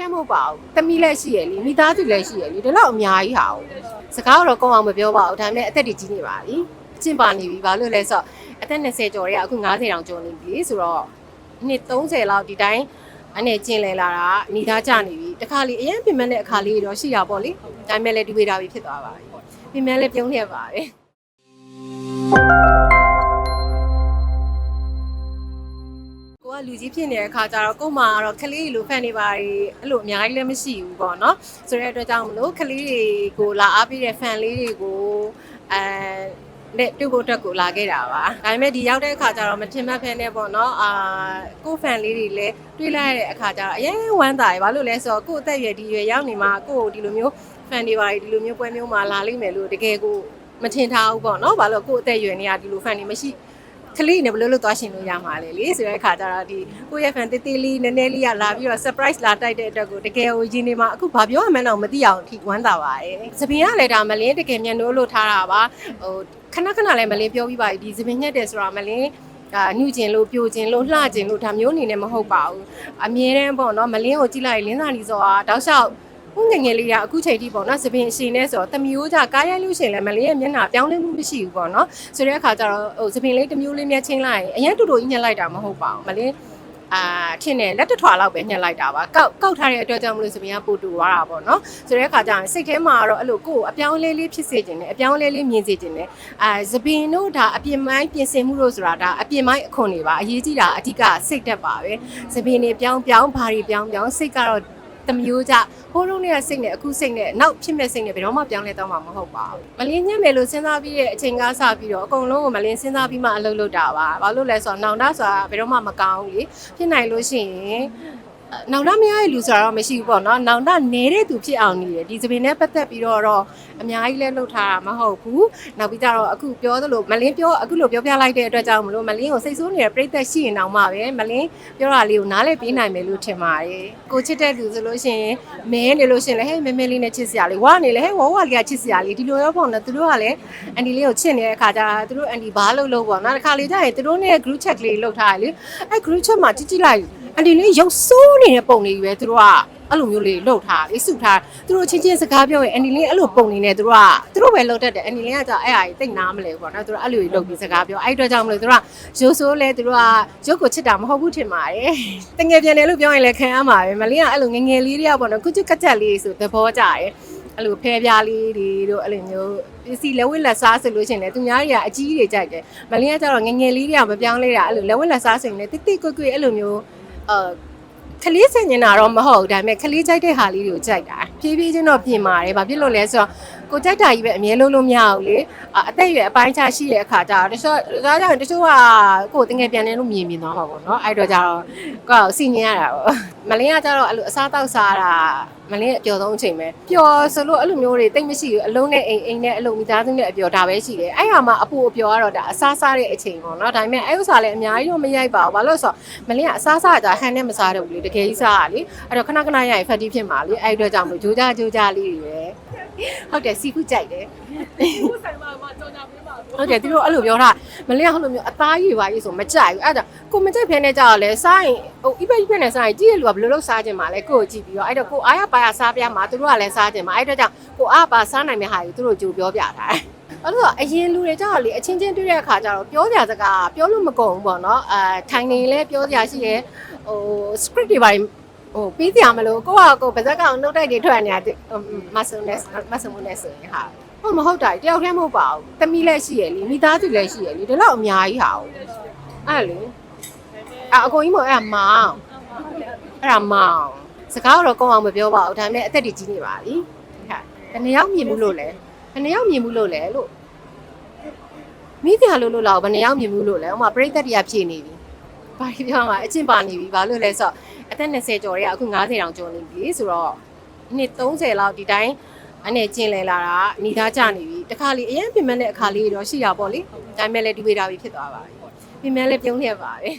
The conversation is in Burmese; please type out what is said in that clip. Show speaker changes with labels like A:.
A: ယောက်တည်းမဟုတ်ပါဘူးသမီးလည်းရှိရလေမိသားစုလည်းရှိရလေဒါတော့အများကြီးဟာဘူးစကားကတော့ကောင်းအောင်မပြောပါဘူးဒါပေမဲ့အသက်တွေကြီးနေပါပြီအကျင့်ပါနေပြီဘာလို့လဲဆိုတော့အသက်20ကျော်တွေကအခု90တောင်ကျော်နေပြီလေဆိုတော့နှစ်30လောက်ဒီတိုင်းအနေကျင်လည်လာတာအနိသားကျနေပြီတခါလေအရင်ပြင်မဲ့တဲ့အခါလေးတော့ရှိတာပေါ့လေဒါပေမဲ့လည်းဒီဝေတာပြီဖြစ်သွားပါပြီပြင်မဲ့လည်းပြုံးနေပါတ ကိုကလူကြီးဖြစ်နေတဲ့အခါကျတော့ကို့မှာကတော့ကလေးတွေလိုဖန်နေပါရီအဲ့လိုအများကြီးလည်းမရှိဘူးပေါ့နော်ဆိုတဲ့အတွက်ကြောင့်မလို့ကလေးတွေကိုလာအားပေးတဲ့ fan လေးတွေကိုအဲနဲ့တူဖို့အတွက်ကိုလာခဲ့တာပါဒါပေမဲ့ဒီရောက်တဲ့အခါကျတော့မထင်မှတ်ဖ ೇನೆ ပေါ့နော်အာကို့ fan လေးတွေလည်းတွေးလိုက်ရတဲ့အခါကျတော့အရင်ဝမ်းသာရယ်ဘာလို့လဲဆိုတော့ကို့အသက်အရွယ်ဒီရွယ်ရောက်နေမှာကို့ကိုဒီလိုမျိုး fan တွေပါရီဒီလိုမျိုးပွဲမျိုးမှာလာလိမ့်မယ်လို့တကယ်ကိုမထင်ထားဘူးပေါ့နော်ဘာလို့ကို့အသက်အရွယ်နေရဒီလို fan တွေမရှိ ကလေးနဲ့ဘယ်လိုလုပ်သွားရှင်လို့ရမှာလဲလေဆိုတဲ့အခါကျတော့ဒီကိုယ့်ရဲ့ fan တေးသေးလေးနည်းနည်းလေးကလာပြီးတော့ surprise လာတိုက်တဲ့အတွက်ကိုတကယ်ကိုရင်းနေမှာအခုဘာပြောရမှန်းတော့မသိအောင်အထိဝမ်းသာပါတယ်။သပင်ကလည်းဒါမလင်းတကယ်မြန်လို့လို့ထားတာပါ။ဟိုခဏခဏလည်းမလင်းပြောပြီးပါပြီဒီသပင်ညက်တယ်ဆိုတာမလင်းအာနှုကျင်လို့ပြိုကျင်လို့လှကျင်လို့ဒါမျိုးအနေနဲ့မဟုတ်ပါဘူးအမြဲတမ်းပေါ့နော်မလင်းကိုကြည့်လိုက်ရင်လင်းစာလီဆိုတာတောက်လျှောက် ဟိုငယ်ငယ်လေးကအခုချိန်ထိပေါ့နော်သပင်အရှင်နဲ့ဆိုတော့တမျိုးကြကားရိုက်လို့ရှရင်လည်းမလင်းရဲ့မျက်နှာပြောင်းလဲမှုမရှိဘူးပေါ့နော်ဆိုတဲ့အခါကျတော့ဟိုသပင်လေးတစ်မျိုးလေးမြက်ချင်းလိုက်ရင်အရင်တူတူကြီးညှက်လိုက်တာမဟုတ်ပါဘူးမလင်းအာထင်းနဲ့လက်တစ်ထွာလောက်ပဲညှက်လိုက်တာပါကောက်ကောက်ထားတဲ့အတွက်ကြောင့်မလို့သပင်ကပိုတူသွားတာပေါ့နော်ဆိုတဲ့အခါကျရင်စိတ်ထဲမှာကတော့အဲ့လိုကိုယ်ကိုအပြောင်းလဲလေးဖြစ်စေခြင်းနဲ့အပြောင်းလဲလေးမြင်စေခြင်းနဲ့အာသပင်တို့ဒါအပြင်ပိုင်းပြင်ဆင်မှုလို့ဆိုတာဒါအပြင်ပိုင်းအခွန်တွေပါအရေးကြီးတာအဓိကစိတ်သက်ပါပဲသပင်တွေပြောင်းပြောင်းဘာတွေပြောင်းပြောင်းစိတ်ကတော့ တမျိုးကြဟိုးတုန်းကစိတ်နဲ့အခုစိတ်နဲ့နောက်ဖြစ်မဲ့စိတ်နဲ့ဘယ်တော့မှပြောင်းလဲတော့မှာမဟုတ်ပါဘူးမလင်းညံ့မယ်လို့စဉ်းစားပြီးတဲ့အချိန်ကစပြီးတော့အကုန်လုံးကိုမလင်းစဉ်းစားပြီးမှအလုပ်လုပ်တာပါဘာလို့လဲဆိုတော့နောင်တဆိုတာဘယ်တော့မှမကောင်းဘူးလေဖြစ်နိုင်လို့ရှိရင် နောင်တမရတဲ့လူဆိုတာတော့မရှိဘူးပေါ့နော်နောင်တနေတဲ့သူဖြစ်အောင်နေတယ်ဒီသပင်နဲ့ပတ်သက်ပြီးတော့တော့အများကြီးလဲလှုပ်ထားတာမဟုတ်ဘူးနောက်ပြီးကြတော့အခုပြောသလိုမလင်းပြောအခုလိုပြောပြလိုက်တဲ့အတွက်ကြောင့်မလို့မလင်းကိုစိတ်ဆိုးနေတဲ့ပြိသက်ရှိရင်တောင်မှပဲမလင်းပြောတာလေးကိုနားလည်ပေးနိုင်မယ်လို့ထင်ပါတယ်ကိုချစ်တဲ့လူဆိုလို့ရှိရင်မဲနေလို့ရှိရင်လည်းဟဲ့မဲမဲလေးနဲ့ချစ်စရာလေးဝါနေလေဟဲ့ဝါဝါလေးကချစ်စရာလေးဒီလိုရောပေါ့နော်သူတို့ကလည်းအန်ဒီလေးကိုချစ်နေတဲ့အခါကျတော့သူတို့အန်ဒီဘာလို့လို့ပေါ့နော်တစ်ခါလေကျရင်သူတို့နဲ့ group chat လေးလုပ်ထားတယ်လေအဲ group chat မှာကြည့်ကြည့်လိုက် အန်ဒီလေးရုပ်ဆိုးနေတဲ့ပုံလေးပဲသူတို့ကအဲ့လိုမျိုးလေးလှုပ်ထားလေးစုထားသူတို့ချင်းချင်းစကားပြောရင်အန်ဒီလေးအဲ့လိုပုံနေနေသူတို့ကသူတို့ပဲလှုပ်တတ်တယ်အန်ဒီလေးကကြာအဲ့အရာကြီးတိတ်နားမလဲပေါ့နော်သူတို့အဲ့လိုကြီးလှုပ်ပြီးစကားပြောအဲ့အတွက်ကြောင့်မလို့သူတို့ကရုပ်ဆိုးလဲသူတို့ကရုပ်ကိုချစ်တာမဟုတ်ဘူးထင်ပါတယ်တငယ်ပြန်တယ်လို့ပြောရင်လည်းခံရမှာပဲမလင်းကအဲ့လိုငယ်ငယ်လေးတွေကပေါ့နော်ကုချစ်ကကြက်လေးဆိုသဘောကျတယ်အဲ့လိုဖဲပြားလေးတွေတို့အဲ့လိုမျိုးပစ္စည်းလက်ဝတ်လက်စားဆိုလို့ရှိရင်လည်းသူများတွေကအကြီးတွေကြိုက်တယ်မလင်းကကျတော့ငယ်ငယ်လေးတွေကမပြောင်းလဲတာအဲ့လိုလက်ဝတ်လက်စားဆိုရင်လည်းတိတိကွတ်ကွတ်အဲ့လိုမျိုး အာခလေးဆင်နေတာတော့မဟုတ်ဘူးဒါပေမဲ့ခလေးကြိုက်တဲ့ဟာလေးတွေကိုကြိုက်တာဖြည်းဖြည်းချင်းတော့ပြင်ပါတယ်ဘာဖြစ်လို့လဲဆိုတော့ကိုကြိုက်တာကြီးပဲအမြဲလုံးလို့မရဘူးလေအာအသက်အရွယ်အပိုင်းခြားရှိတဲ့အခါကျတော့တချို့ဒါကြောင့်တချို့ကကိုယ်တငယ်ပြန်နေလို့မြင်မြင်သွားမှာပေါ့နော်အဲ့တော့ကျတော့ကိုယ်ကစီနေရတာပေါ့မလင်းကကျတော့အဲ့လိုအစားတောက်စားတာမလင်းရဲ့အပျော်ဆုံးအချိန်ပဲပျော်ဆိုလို့အဲ့လိုမျိုးတွေတိတ်မရှိဘူးအလုံးနဲ့အိမ်အိမ်နဲ့အလုံးမိသားစုနဲ့အပျော်ဒါပဲရှိတယ်အဲ့ဟာမှအပူအပျော်ကတော့ဒါအစားစားတဲ့အချိန်ပေါ့နော်ဒါပေမဲ့အဲ့ဥစ္စာလည်းအများကြီးတော့မရိုက်ပါဘူးဘာလို့လဲဆိုတော့မလင်းကအစားစားကြဟန်နဲ့မစားတော့ဘူးလေတကယ်ကြီးစားရလေအဲ့တော့ခဏခဏရရင်ဖက်တီးဖြစ်မှာလေအဲ့အတွက်ကြောင့်မလို့ဂျိုးကြဂျိုးကြလေးတွေပဲဟုတ်တယ်စီခုကြိုက်တယ်
B: ကိုယ်ဆိုင်မှာမှာကြောင်ညာပေးပါဘူး
A: ဟုတ်တယ်သူတို့အဲ့လိုပြောတာ မလင်းကဟိုလိုမျိုးအသားကြီးပါကြီးဆိုမကြိုက်ဘူးအဲ့ဒါကိုမကြိုက်ဖ ೇನೆ ကြောက်လဲစားရင်ဟိုအိပိပိနဲ့စားရင်ကြည့်ရလူကဘယ်လိုလုပ်စားခြင်းမှာလဲကိုကိုကြည့်ပြီးတော့အဲ့တော့ကိုအားရပါရစားပြမှာသူတို့ကလည်းစားခြင်းမှာအဲ့တော့ကြောင့်ကိုအားပါစားနိုင်မယ့်ဟာကြီးသူတို့ကြိုပြောပြတာအဲ့တော့အရင်လူတွေကြောက်လေအချင်းချင်းတွေ့တဲ့အခါကျတော့ပြောကြစကားပြောလို့မကုန်ဘူးပေါ့နော်အဲထိုင်နေလဲပြောစရာရှိတယ်ဟို script တွေပါဟိုပြီးကြမလို့ကိုကကိုဗဇက်ကောင်နှုတ်တိုက်တွေထွက်နေတာမဆုံနဲ့မဆုံနဲ့ဆိုရင်ဟာ ဟုတ်မဟုတ်တာတယောက်တည်းမဟုတ်ပါဘူးသမီးလည်းရှိရလေမိသားစုလည်းရှိရလေဒါတော့အများကြီးဟာဘူးအဲ့လေအအကိုကြီးမအဲ့ဒါမောင်အဲ့ဒါမောင်စကားတော့ကောင်းအောင်မပြောပါဘူးဒါပေမဲ့အသက်တွေကြီးနေပါပြီဟာဘယ်နှယောက်မြင်မှုလို့လဲဘယ်နှယောက်မြင်မှုလို့လဲလို့မိတရားလို့လို့လောက်ဘယ်နှယောက်မြင်မှုလို့လဲဥမာပြိသက်တရားဖြည့်နေပြီဘာကြီးပြောမှာအချင်းပါနေပြီဘာလို့လဲဆိုတော့အသက်20ကျော်တွေကအခု90တောင်ကျော်နေပြီဆိုတော့နှစ်30လောက်ဒီတိုင်း အနေကျင်လည်လာတာအနိသားကျနေပြီတခါလေအရင်ပြင်မဲ့တဲ့အခါလေးတော့ရှိတာပေါ့လေဒါပေမဲ့လည်းဒီဝေတာပြီဖြစ်သွားပါပြီပြင်မဲ့လည်းပြုံးနေပါပဲ